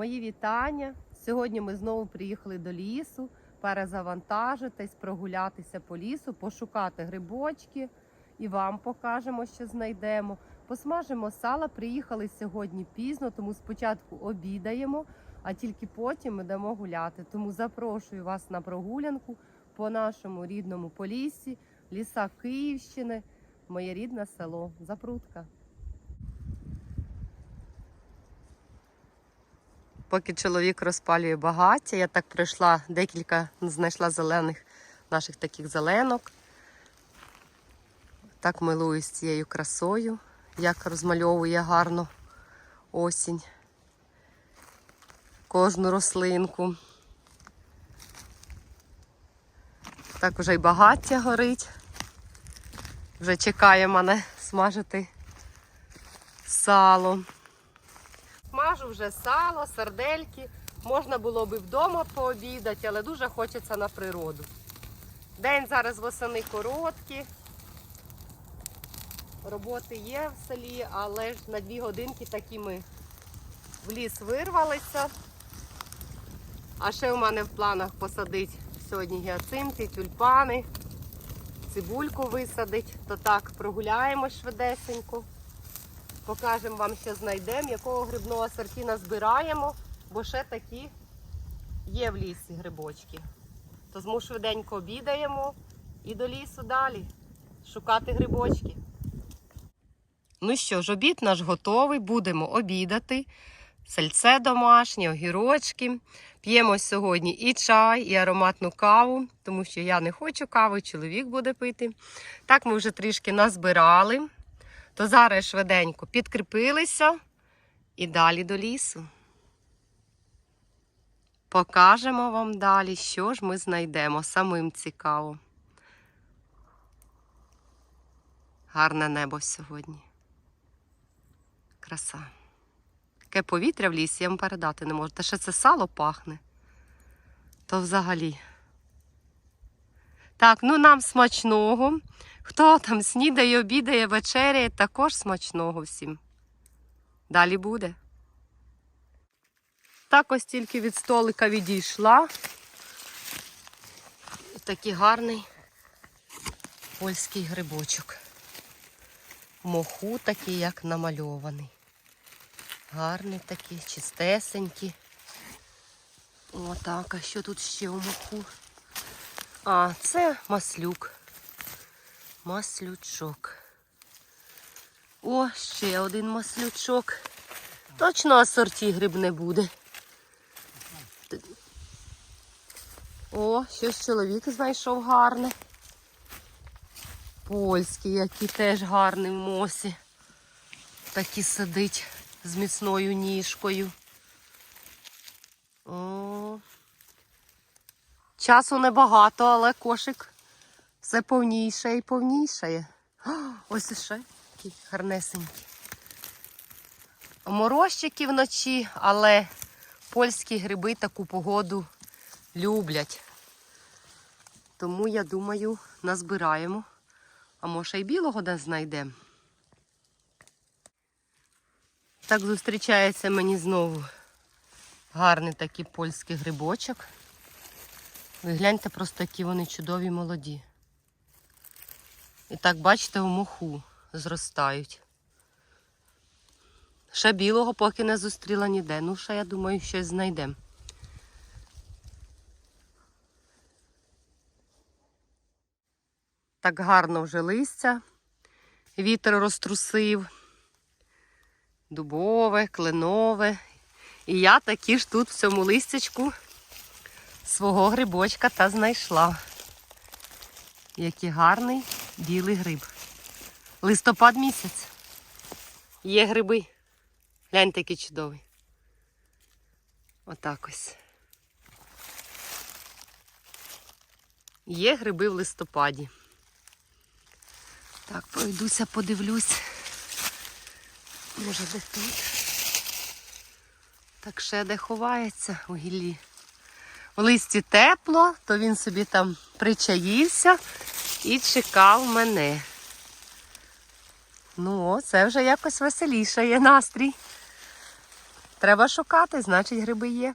Мої вітання. Сьогодні ми знову приїхали до лісу, перезавантажитись, прогулятися по лісу, пошукати грибочки і вам покажемо, що знайдемо. Посмажимо сала. Приїхали сьогодні пізно, тому спочатку обідаємо, а тільки потім йдемо гуляти. Тому запрошую вас на прогулянку по нашому рідному поліссі, ліса Київщини, моє рідне село Запрутка. Поки чоловік розпалює багаття, я так пройшла декілька, знайшла зелених наших таких зеленок. Так милуюсь цією красою, як розмальовує гарно осінь. Кожну рослинку. Так вже й багаття горить. Вже чекає мене смажити сало. Смажу вже сало, сардельки. Можна було би вдома пообідати, але дуже хочеться на природу. День зараз восени короткий. Роботи є в селі, але ж на дві годинки такі ми в ліс вирвалися. А ще у мене в планах посадити сьогодні гіацинти, тюльпани, цибульку висадить. То так прогуляємось швидесенько. Покажемо вам, що знайдемо, якого грибного сортіна збираємо, бо ще такі є в лісі грибочки. Тому швиденько обідаємо і до лісу далі шукати грибочки. Ну що ж, обід наш готовий, будемо обідати. Сальце домашнє, огірочки. П'ємо сьогодні і чай, і ароматну каву, тому що я не хочу кави, чоловік буде пити. Так ми вже трішки назбирали. То зараз швиденько підкріпилися і далі до лісу. Покажемо вам далі, що ж ми знайдемо. Самим цікаво. Гарне небо сьогодні. Краса. Таке повітря в лісі я вам передати не можу. Та ще це сало пахне. То взагалі. Так, ну нам смачного. Хто там снідає, обідає, вечеряє, також смачного всім. Далі буде. Так ось тільки від столика відійшла. Такий гарний польський грибочок. Моху такий, як намальований. Гарний такий, чистесенький. Отак, а що тут ще у моху? А, це маслюк. Маслючок. О, ще один маслючок. Точно асорті гриб не буде. О, щось чоловік знайшов гарне. Польський, який теж гарний в мосі. Такий сидить з міцною ніжкою. О. Часу небагато, але кошик все повніше і повнішає. О, ось іще такий гарнесенький. Морозчики вночі, але польські гриби таку погоду люблять. Тому, я думаю, назбираємо. А може й білого не знайдемо. Так зустрічається мені знову гарний такий польський грибочок. Ви гляньте просто, які вони чудові молоді. І так, бачите, у моху зростають. Ще білого поки не зустріла ніде. Ну, ще, я думаю, щось знайдемо. Так гарно вже листя. Вітер розтрусив. Дубове, кленове. І я такі ж тут в цьому листячку свого грибочка та знайшла. Який гарний білий гриб. Листопад місяць. Є гриби. Гляньте, який чудовий. Отак ось. Є гриби в листопаді. Так, пройдуся, подивлюсь. Може, де тут? Так ще де ховається у гіллі. В листі тепло, то він собі там причаївся і чекав мене. Ну, це вже якось веселіше є настрій. Треба шукати, значить гриби є.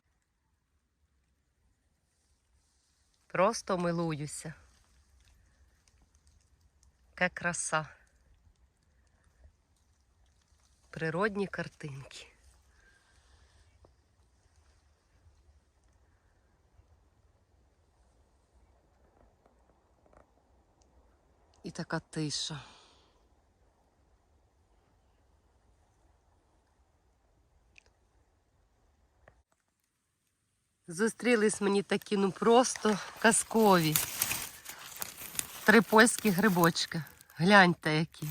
Просто милуюся. Яка краса. Природні картинки. І така тиша. Зустрілись мені такі, ну просто казкові. Три польські грибочки. Гляньте які.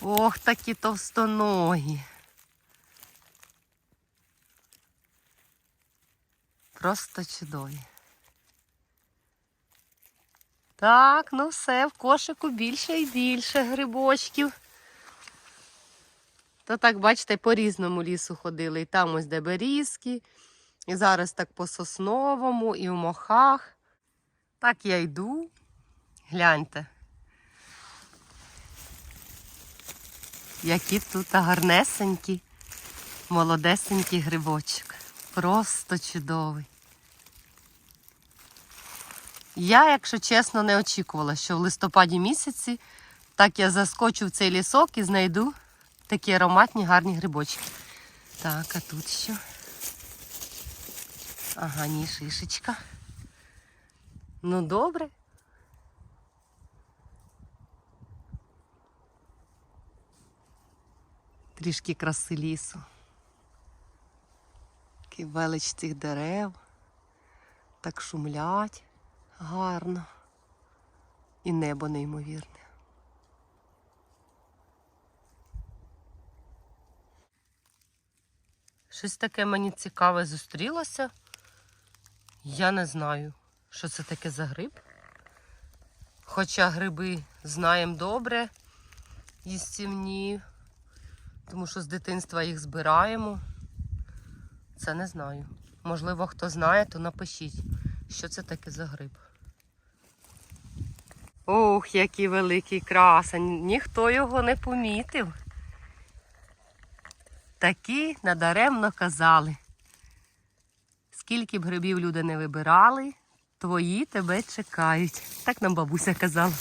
Ох, такі товстоногі. Просто чудові. Так, ну все, в кошику більше і більше грибочків. То так, бачите, по різному лісу ходили. І там ось де берізки, і зараз так по сосновому, і в мохах. Так я йду. Гляньте. Які тут гарнесенькі, молодесенький грибочок. Просто чудовий. Я, якщо чесно, не очікувала, що в листопаді місяці так я заскочу в цей лісок і знайду такі ароматні гарні грибочки. Так, а тут що? Ага, ні, шишечка. Ну, добре. Трішки краси лісу. Такий велич цих дерев. Так шумлять гарно. І небо неймовірне. Щось таке мені цікаве зустрілося. Я не знаю, що це таке за гриб. Хоча гриби знаємо добре, їстівні, тому що з дитинства їх збираємо. Це не знаю. Можливо, хто знає, то напишіть, що це таке за гриб. Ох, який великий красень. Ніхто його не помітив. Такі надаремно казали. Скільки б грибів люди не вибирали, твої тебе чекають. Так нам бабуся казала.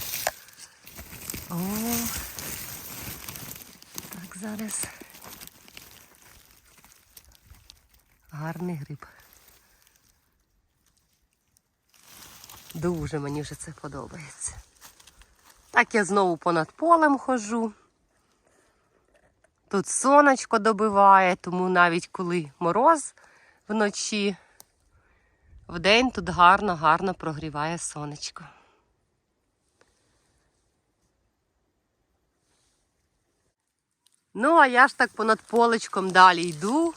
О, так зараз. Гарний гриб. Дуже мені вже це подобається. Так я знову понад полем хожу. Тут сонечко добиває, тому навіть коли мороз вночі, вдень тут гарно-гарно прогріває сонечко. Ну, а я ж так понад полечком далі йду.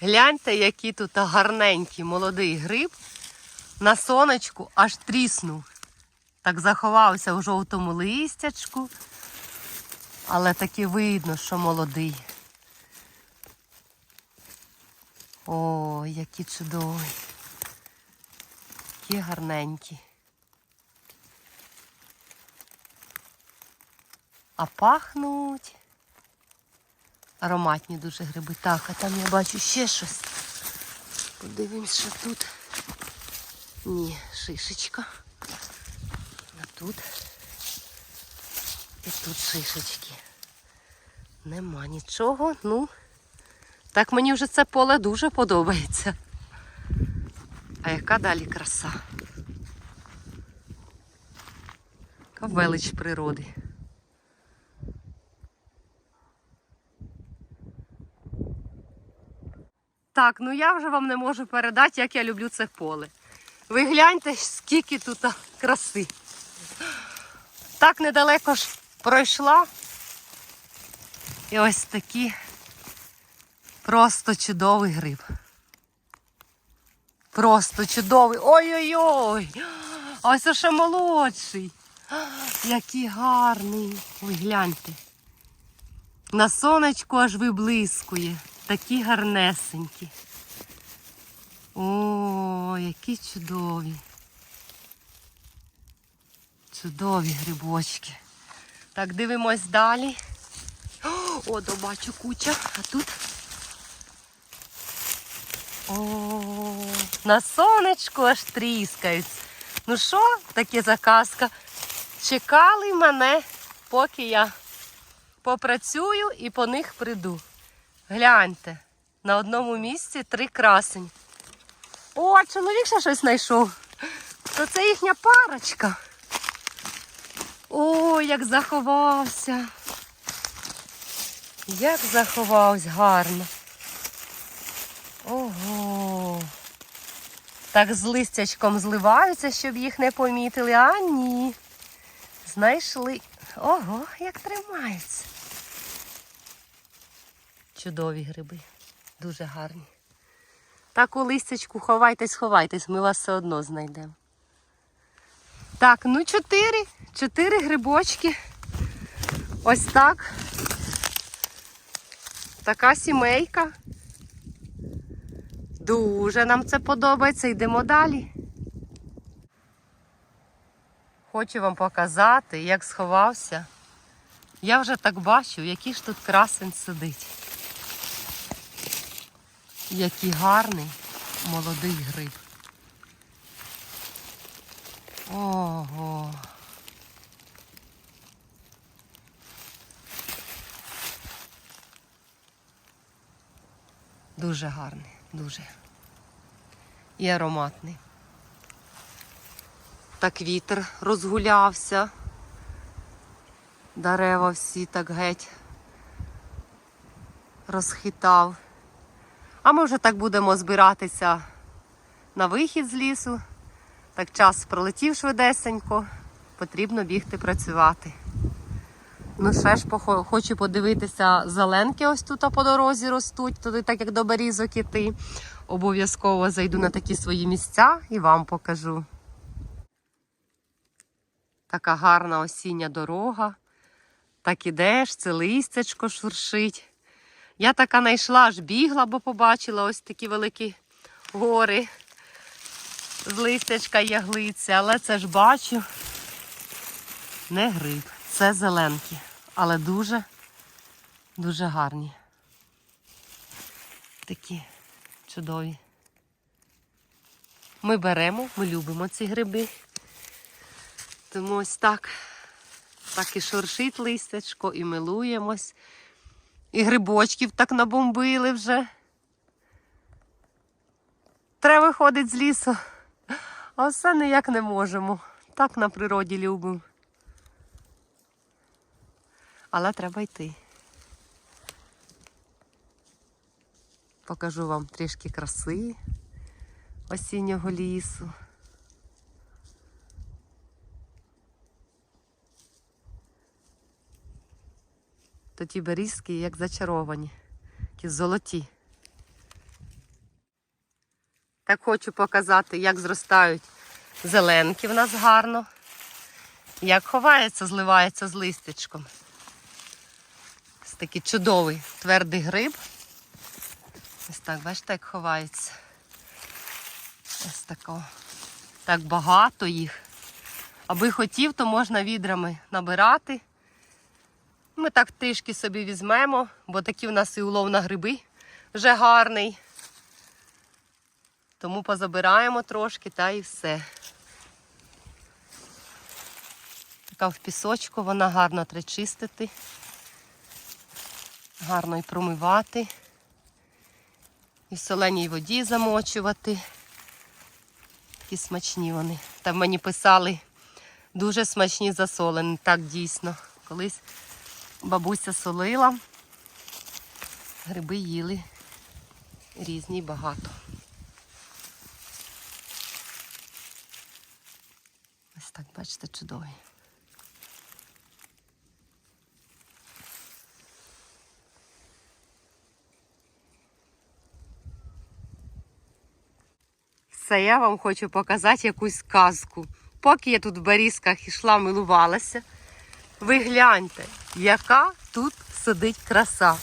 Гляньте, який тут гарненький молодий гриб. На сонечку аж тріснув. Так заховався в жовтому листячку. Але таки видно, що молодий. О, які чудові. Які гарненькі. А пахнуть. Ароматні дуже гриби. Так, а там я бачу ще щось. Подивимось, що тут. Ні, шишечка. А тут. І тут шишечки. Нема нічого. Ну, так мені вже це поле дуже подобається. А яка далі краса? Яка велич природи. Так, ну я вже вам не можу передати, як я люблю це поле. Ви гляньте, скільки тут краси. Так недалеко ж пройшла. І ось такий просто чудовий гриб. Просто чудовий. Ой-ой-ой! Ось ще молодший. Який гарний. Ой, гляньте. На сонечку аж виблискує. Такі гарнесенькі. О, які чудові. Чудові грибочки. Так, дивимось далі. О, то бачу куча, а тут О, на сонечку аж тріскаються. Ну що, таке заказка? Чекали мене, поки я попрацюю і по них прийду. Гляньте, на одному місці три красень. О, чоловік ще щось знайшов. То це їхня парочка. О, як заховався. Як заховався гарно. Ого. Так з листячком зливаються, щоб їх не помітили, а ні. Знайшли. Ого, як тримаються. Чудові гриби. Дуже гарні. Так у листячку ховайтесь, ховайтесь, ми вас все одно знайдемо. Так, ну чотири. Чотири грибочки. Ось так. Така сімейка. Дуже нам це подобається. Йдемо далі. Хочу вам показати, як сховався. Я вже так бачу, який ж тут красень сидить. Який гарний молодий гриб. Ого. Дуже гарний, дуже. І ароматний. Так вітер розгулявся. Дерева всі так геть розхитав. А ми вже так будемо збиратися на вихід з лісу. Так час пролетів швидесенько, потрібно бігти працювати. Ну, ще ж хочу подивитися, зеленки ось тут по дорозі ростуть, туди, так як до берізок іти. Обов'язково зайду на такі свої місця і вам покажу. Така гарна осіння дорога. Так ідеш, це листячко шуршить. Я така знайшла, аж бігла, бо побачила ось такі великі гори з листячка яглиці, але це ж бачу не гриб, це зеленки, але дуже, дуже гарні. Такі чудові. Ми беремо, ми любимо ці гриби. Тому ось так, так і шуршить листячко, і милуємось. І грибочків так набомбили вже. Треба виходить з лісу. А все ніяк не можемо. Так на природі любимо. Але треба йти. Покажу вам трішки краси осіннього лісу. То ті берізки, як зачаровані, такі золоті. Так хочу показати, як зростають зеленки в нас гарно, як ховається, зливається з листячком. Ось такий чудовий твердий гриб. Ось так, бачите, як ховається. Ось тако. Так багато їх. Аби хотів, то можна відрами набирати. Ми так трішки собі візьмемо, бо такі в нас і улов на гриби вже гарний. Тому позабираємо трошки та і все. Така в пісочку, вона гарно треба чистити, гарно і промивати, і в соленій воді замочувати. Такі смачні вони. Там мені писали дуже смачні засолені. Так дійсно. Колись бабуся солила, гриби їли різні багато. Ось так, бачите, чудові. Все, я вам хочу показати якусь казку. Поки я тут в Берізках йшла, милувалася. Ви гляньте, яка тут сидить краса.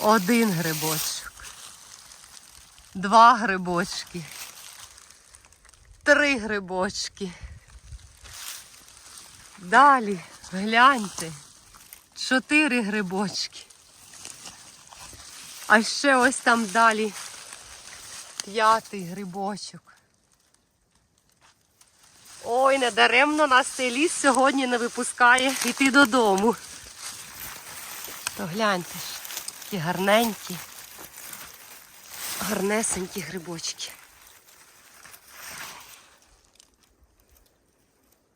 Один грибочок. Два грибочки. Три грибочки. Далі, гляньте. Чотири грибочки. А ще ось там далі п'ятий грибочок. Ой, недаремно нас цей ліс сьогодні не випускає йти додому. То гляньте ж, які гарненькі, гарнесенькі грибочки.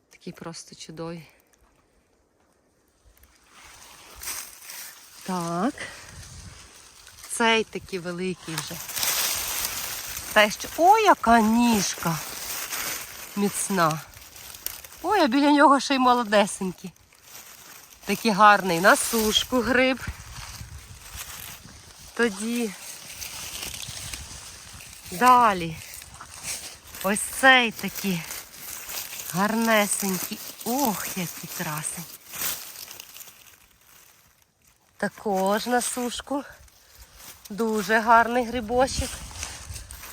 Такі просто чудові. Так. Цей такий великий вже. Та ще. Ой, яка ніжка міцна. Ой, а біля нього ще й молодесенький. Такий гарний на сушку гриб. Тоді. Далі. Ось цей такий гарнесенький. Ох, який красень. Також на сушку. Дуже гарний грибочок.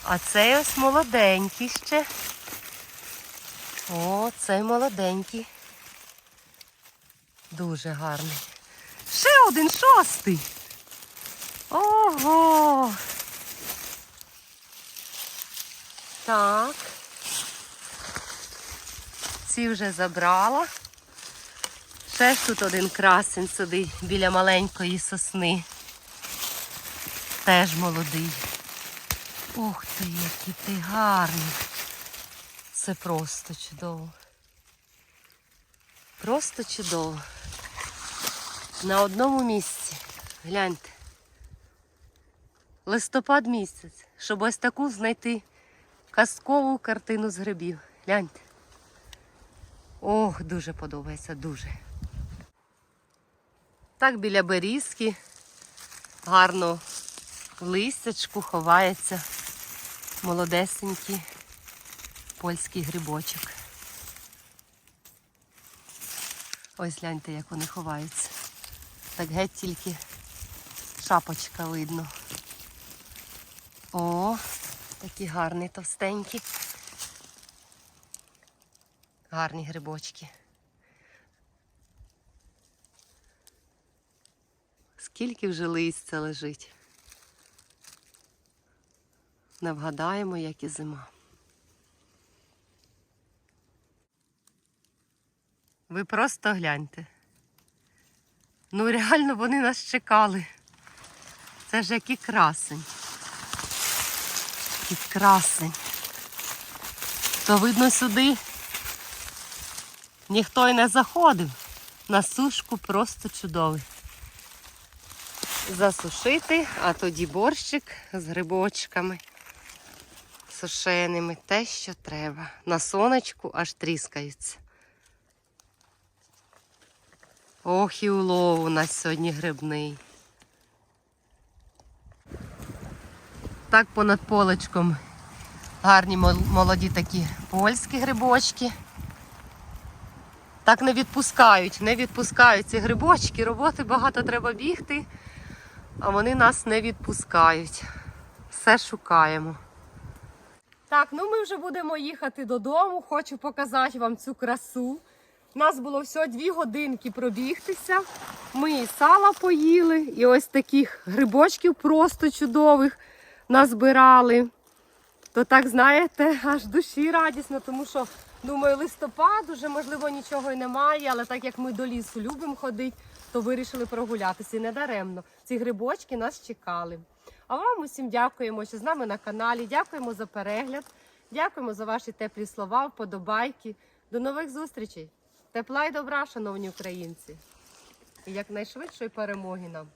А цей ось молоденький ще. О, цей молоденький. Дуже гарний. Ще один шостий. Ого. Так. Ці вже забрала. Ще ж тут один красень сидить біля маленької сосни. Теж молодий. Ух ти, який ти гарний. Це просто чудово. Просто чудово. На одному місці. Гляньте. Листопад місяць, щоб ось таку знайти казкову картину з грибів. Гляньте. Ох, дуже подобається, дуже. Так біля берізки гарно в листячку ховається молодесенький польський грибочок. Ось гляньте, як вони ховаються. Так геть тільки шапочка видно. О, такі гарні товстенькі. Гарні грибочки. Скільки вже листя лежить. Не вгадаємо, як і зима. Ви просто гляньте. Ну реально вони нас чекали. Це ж який красень. Який красень. То видно сюди ніхто й не заходив. На сушку просто чудовий. Засушити, а тоді борщик з грибочками сушеними. Те, що треба. На сонечку аж тріскаються. Ох, і улов у нас сьогодні грибний. Так понад полочком гарні молоді такі польські грибочки. Так не відпускають, не відпускають ці грибочки. Роботи багато треба бігти, а вони нас не відпускають. Все шукаємо. Так, ну ми вже будемо їхати додому. Хочу показати вам цю красу. Нас було всього дві годинки пробігтися. Ми і сала поїли, і ось таких грибочків просто чудових назбирали. То так, знаєте, аж душі радісно, тому що, думаю, листопад уже, можливо, нічого і немає, але так як ми до лісу любимо ходити, то вирішили прогулятися. І не даремно. Ці грибочки нас чекали. А вам усім дякуємо, що з нами на каналі. Дякуємо за перегляд. Дякуємо за ваші теплі слова, вподобайки. До нових зустрічей! Тепла й добра, шановні українці! І якнайшвидшої перемоги нам!